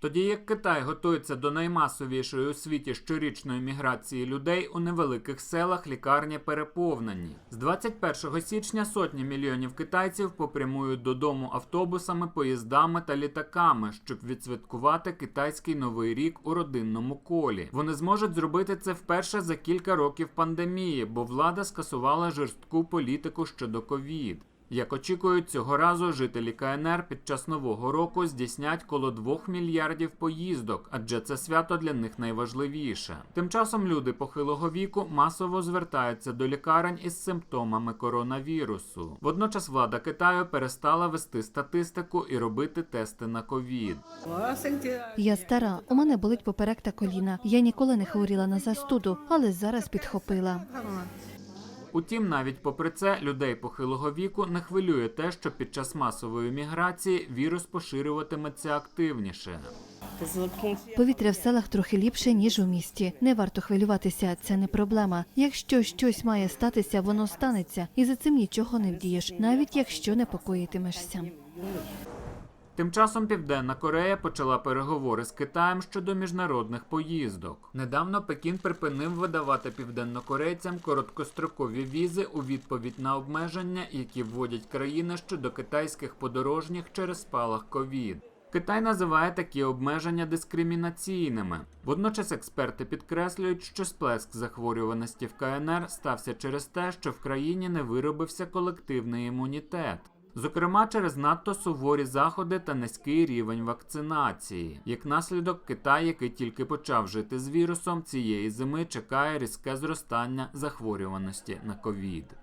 Тоді як Китай готується до наймасовішої у світі щорічної міграції людей у невеликих селах лікарні переповнені. З 21 січня сотні мільйонів китайців попрямують додому автобусами, поїздами та літаками, щоб відсвяткувати китайський новий рік у родинному колі. Вони зможуть зробити це вперше за кілька років пандемії, бо влада скасувала жорстку політику щодо ковід. Як очікують, цього разу жителі КНР під час нового року здійснять коло 2 мільярдів поїздок, адже це свято для них найважливіше. Тим часом люди похилого віку масово звертаються до лікарень із симптомами коронавірусу. Водночас влада Китаю перестала вести статистику і робити тести на ковід. Я стара, у мене болить поперек та коліна. Я ніколи не хворіла на застуду, але зараз підхопила. Утім, навіть попри це, людей похилого віку не хвилює те, що під час масової міграції вірус поширюватиметься активніше. Повітря в селах трохи ліпше, ніж у місті. Не варто хвилюватися, це не проблема. Якщо щось має статися, воно станеться, і за цим нічого не вдієш, навіть якщо непокоїтимешся. Тим часом Південна Корея почала переговори з Китаєм щодо міжнародних поїздок. Недавно Пекін припинив видавати південнокорейцям короткострокові візи у відповідь на обмеження, які вводять країни щодо китайських подорожніх через спалах ковід. Китай називає такі обмеження дискримінаційними. Водночас експерти підкреслюють, що сплеск захворюваності в КНР стався через те, що в країні не виробився колективний імунітет. Зокрема, через надто суворі заходи та низький рівень вакцинації. Як наслідок, Китай, який тільки почав жити з вірусом, цієї зими чекає різке зростання захворюваності на ковід.